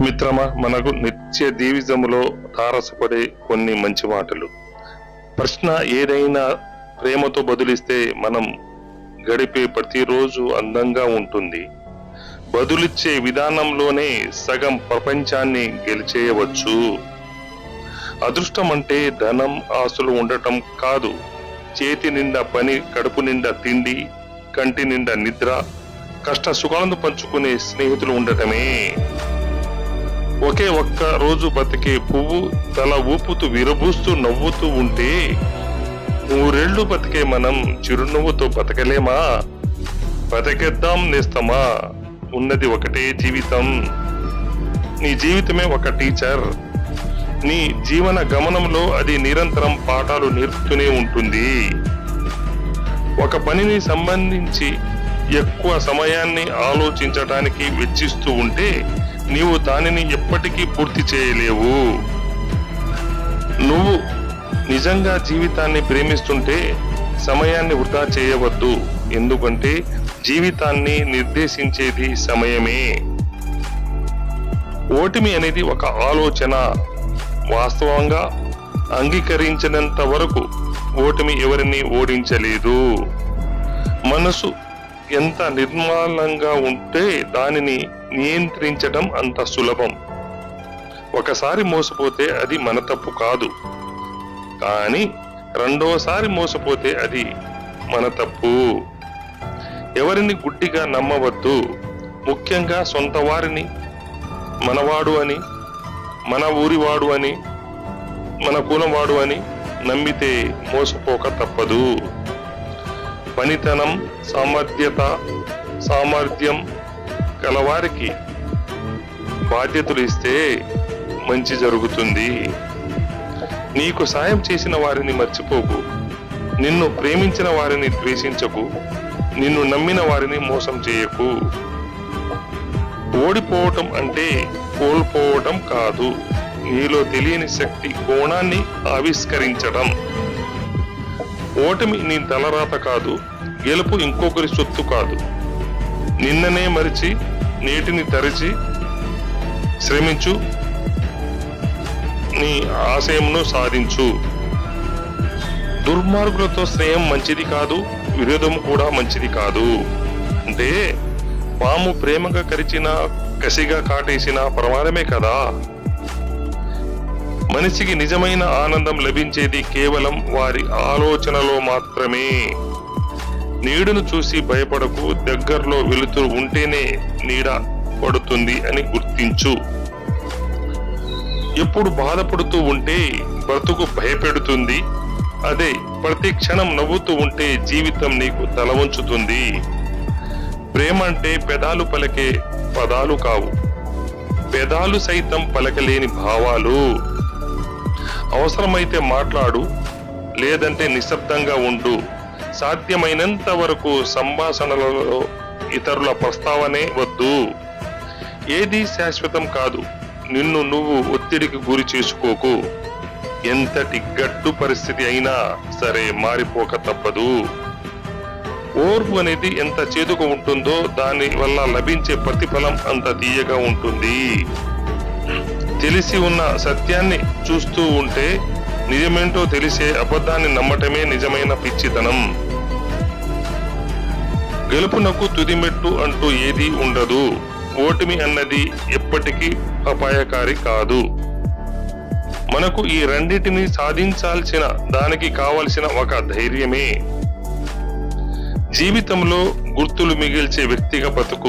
మిత్రమా మనకు నిత్య జీవితములో తారసపడే కొన్ని మంచి మాటలు. ప్రశ్న ఏదైనా ప్రేమతో బదులిస్తే మనం గడిపే ప్రతిరోజు అందంగా ఉంటుంది. బదులిచ్చే విధానంలోనే సగం ప్రపంచాన్ని గెలిచేయవచ్చు. అదృష్టం అంటే ధనం ఆస్తులు ఉండటం కాదు. చేతి నిండా పని కడుపు నిండా తిండి కంటి నిండా నిద్ర కష్ట సుఖాలను పంచుకునే స్నేహితులు ఉండటమే. ఒకే ఒక్క రోజు బతికే పువ్వు తల ఊపుతూ విరబూస్తూ నవ్వుతూ ఉంటే నూరేళ్ళు బతికే మనం చిరునవ్వుతో బతకలేమా? బతికేద్దాం నేస్తమా? ఉన్నది ఒకటే జీవితం. నీ జీవితమే ఒక టీచర్. నీ జీవన గమనంలో అది నిరంతరం పాఠాలు నేర్పుతూనే ఉంటుంది. ఒక పనిని సంబంధించి ఎక్కువ సమయాన్ని ఆలోచించటానికి వెచ్చిస్తూ ఉంటే నీవు దానిని ఎప్పటికీ పూర్తి చేయలేవు. నువ్వు నిజంగా జీవితాన్ని ప్రేమిస్తుంటే సమయాన్ని వృధా చేయవద్దు. ఎందుకంటే జీవితాన్ని నిర్దేశించేది సమయమే. ఓటమి అనేది ఒక ఆలోచన. వాస్తవంగా అంగీకరించినంత వరకు ఓటమి ఎవరిని ఓడించలేదు. మనసు ఎంత నిర్మలంగా ఉంటే దానిని నియంత్రించడం అంత సులభం. ఒకసారి మోసపోతే అది మన తప్పు కాదు. కానీ రెండవసారి మోసపోతే అది మన తప్పు. ఎవరిని గుడ్డిగా నమ్మవద్దు. ముఖ్యంగా సొంత వారిని మనవాడు అని మన ఊరివాడు అని మన కులవాడు అని నమ్మితే మోసపోక తప్పదు. పనితనం సామర్థ్యత సామర్థ్యం కలవారికి బాధ్యతలు ఇస్తే మంచి జరుగుతుంది. నీకు సాయం చేసిన వారిని మర్చిపోకు. నిన్ను ప్రేమించిన వారిని ద్వేషించకు. నిన్ను నమ్మిన వారిని మోసం చేయకు. ఓడిపోవటం అంటే కోల్పోవటం కాదు. నీలో తెలియని శక్తి కోణాన్ని ఆవిష్కరించడం. ఓటమి నీ తలరాత కాదు. గెలుపు ఇంకొకరి సొత్తు కాదు. నిన్ననే మరిచి నేటిని తరిచి శ్రమించు. నీ ఆశయంను సాధించు. దుర్మార్గులతో స్నేహం మంచిది కాదు విరోధం కూడా మంచిది కాదు. అంటే పాము ప్రేమగా కరిచిన కసిగా కాటేసిన ప్రమాదమే కదా. మనిషికి నిజమైన ఆనందం లభించేది కేవలం వారి ఆలోచనలో మాత్రమే. నీడను చూసి భయపడకు దగ్గరలో వెలుతురు ఉంటేనే నీడ పడుతుంది అని గుర్తించు. ఎప్పుడు బాధపడుతూ ఉంటే బ్రతుకు భయపెడుతుంది. అదే ప్రతి క్షణం నవ్వుతూ ఉంటే జీవితం నీకు తల వంచుతుంది ప్రేమ అంటే పెదాలు పలికే పదాలు కావు. పెదాలు సైతం పలకలేని భావాలు. అవసరమైతే మాట్లాడు లేదంటే నిశ్శబ్దంగా ఉండు. సాధ్యమైనంత వరకు సంభాషణలలో ఇతరుల ప్రస్తావనే వద్దు. ఏది శాశ్వతం కాదు. నిన్ను నువ్వు ఒత్తిడికి గురి చేసుకోకు. ఎంతటి గడ్డు పరిస్థితి అయినా సరే మారిపోక తప్పదు. ఓర్పు అనేది ఎంత చేదుగా ఉంటుందో దాని వల్ల లభించే ప్రతిఫలం అంత తీయగా ఉంటుంది. తెలిసి ఉన్న సత్యాన్ని చూస్తూ ఉంటే నిజమేంటో తెలిసే అబద్ధాన్ని నమ్మటమే నిజమైన పిచ్చితనం. గెలుపునకు తుదిమెట్టు అంటూ ఏదీ ఉండదు. ఓటమి అన్నది ఎప్పటికీ అపాయకారి కాదు. మనకు ఈ రెండింటిని సాధించాల్సిన దానికి కావలసిన ఒక ధైర్యమే. జీవితంలో గుర్తులు మిగిల్చే వ్యక్తిగా బతుకు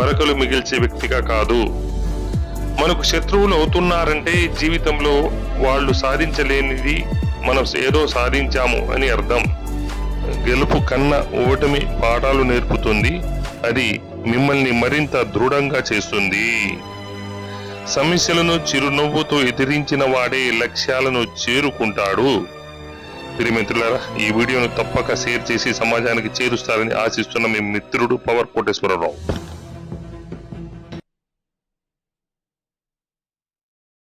మరకలు మిగిల్చే వ్యక్తిగా కాదు. మనకు శత్రువులు అవుతున్నారంటే జీవితంలో వాళ్ళు సాధించలేనిది మనం ఏదో సాధించాము అని అర్థం. గెలుపు కన్న ఓటమి పాఠాలు నేర్పుతుంది. అది మిమ్మల్ని మరింత దృఢంగా చేస్తుంది. సమస్యలను చిరునవ్వుతో ఎదిరించిన వాడే లక్ష్యాలను చేరుకుంటాడు. ప్రియమిత్రులారా ఈ వీడియోను తప్పక షేర్ చేసి సమాజానికి చేరుస్తారని ఆశిస్తున్న మీ మిత్రుడు పవర్ కోటేశ్వరరావు.